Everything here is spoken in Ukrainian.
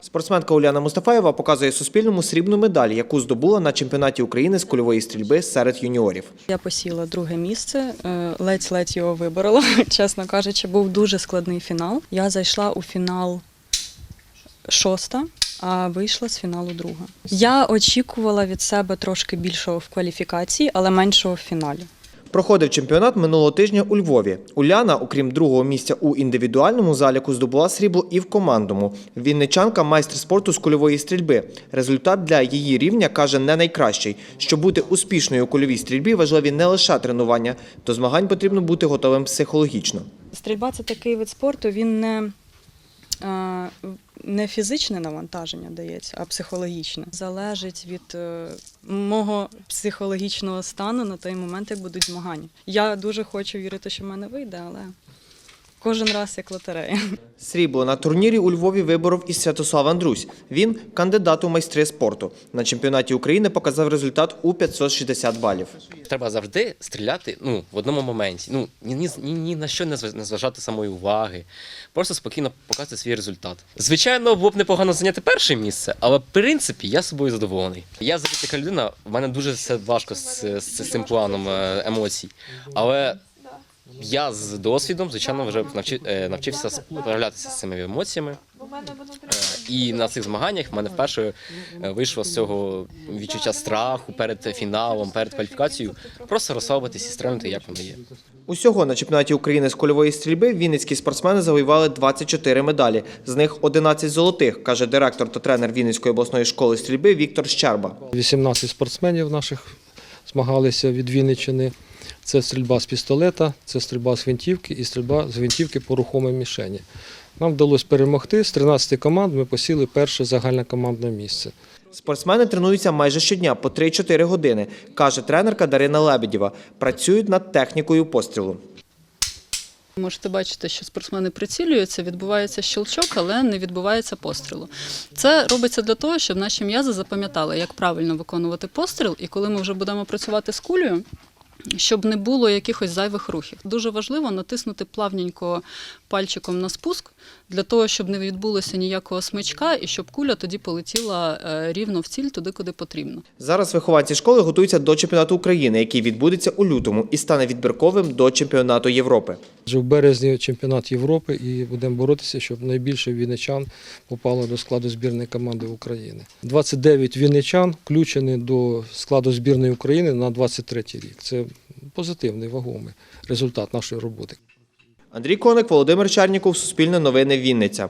Спортсменка Уляна Мустафаєва показує Суспільному срібну медаль, яку здобула на чемпіонаті України з кульової стрільби серед юніорів. Я посіла друге місце, е, ледь-ледь його виборола. Чесно кажучи, був дуже складний фінал. Я зайшла у фінал шоста, а вийшла з фіналу друга. Я очікувала від себе трошки більшого в кваліфікації, але меншого в фіналі. Проходив чемпіонат минулого тижня у Львові. Уляна, окрім другого місця у індивідуальному заліку, здобула срібло і в командному. Вінничанка майстер спорту з кульової стрільби. Результат для її рівня каже не найкращий. Щоб бути успішною у кульовій стрільбі, важливі не лише тренування. До змагань потрібно бути готовим психологічно. Стрільба це такий вид спорту, він не, е, не фізичне навантаження дається, а психологічне. Залежить від е, мого психологічного стану на той момент, як будуть змагання. Я дуже хочу вірити, що в мене вийде, але кожен раз як лотерея. Срібло на турнірі у Львові виборов і Святослав Андрусь. Він кандидат у майстри спорту. На чемпіонаті України показав результат у 560 балів. Треба завжди стріляти ну, в одному моменті. Ну, ні, ні, ні, ні на що не зв- не зважати самої уваги. Просто спокійно показати свій результат. Звичайно, було б непогано зайняти перше місце, але в принципі я собою задоволений. Я взагалі така людина, в мене дуже все важко з, з, з цим планом е, емоцій. Але я з досвідом, звичайно, вже навчи, е, навчився справлятися з цими емоціями. Е, І на цих змаганнях в мене вперше е, вийшло з цього відчуття страху перед фіналом, перед кваліфікацією. Просто розслабитись і стрельнути, як воно є. Усього на чемпіонаті України з кульової стрільби вінницькі спортсмени завоювали 24 медалі. З них 11 золотих, каже директор та тренер Вінницької обласної школи стрільби Віктор Щерба. 18 спортсменів наших змагалися від Вінниччини. Це стрільба з пістолета, це стрільба з гвинтівки і стрільба з гвинтівки по рухомій мішені. Нам вдалося перемогти. З 13 команд ми посіли перше загальнокомандне місце. Спортсмени тренуються майже щодня по 3-4 години, каже тренерка Дарина Лебедєва. Працюють над технікою пострілу. Можете бачити, що спортсмени прицілюються, відбувається щелчок, але не відбувається пострілу. Це робиться для того, щоб наші м'язи запам'ятали, як правильно виконувати постріл, і коли ми вже будемо працювати з кулею. Щоб не було якихось зайвих рухів. Дуже важливо натиснути плавненько пальчиком на спуск для того, щоб не відбулося ніякого смичка і щоб куля тоді полетіла е, рівно в ціль туди, куди потрібно. Зараз вихованці школи готуються до чемпіонату України, який відбудеться у лютому і стане відбірковим до чемпіонату Європи. Вже в березні чемпіонат Європи і будемо боротися, щоб найбільше вінничан попало до складу збірної команди України. 29 вінничан включені до складу збірної України на 23 рік. Це позитивний вагомий результат нашої роботи. Андрій Коник, Володимир Черніков, Суспільне новини Вінниця.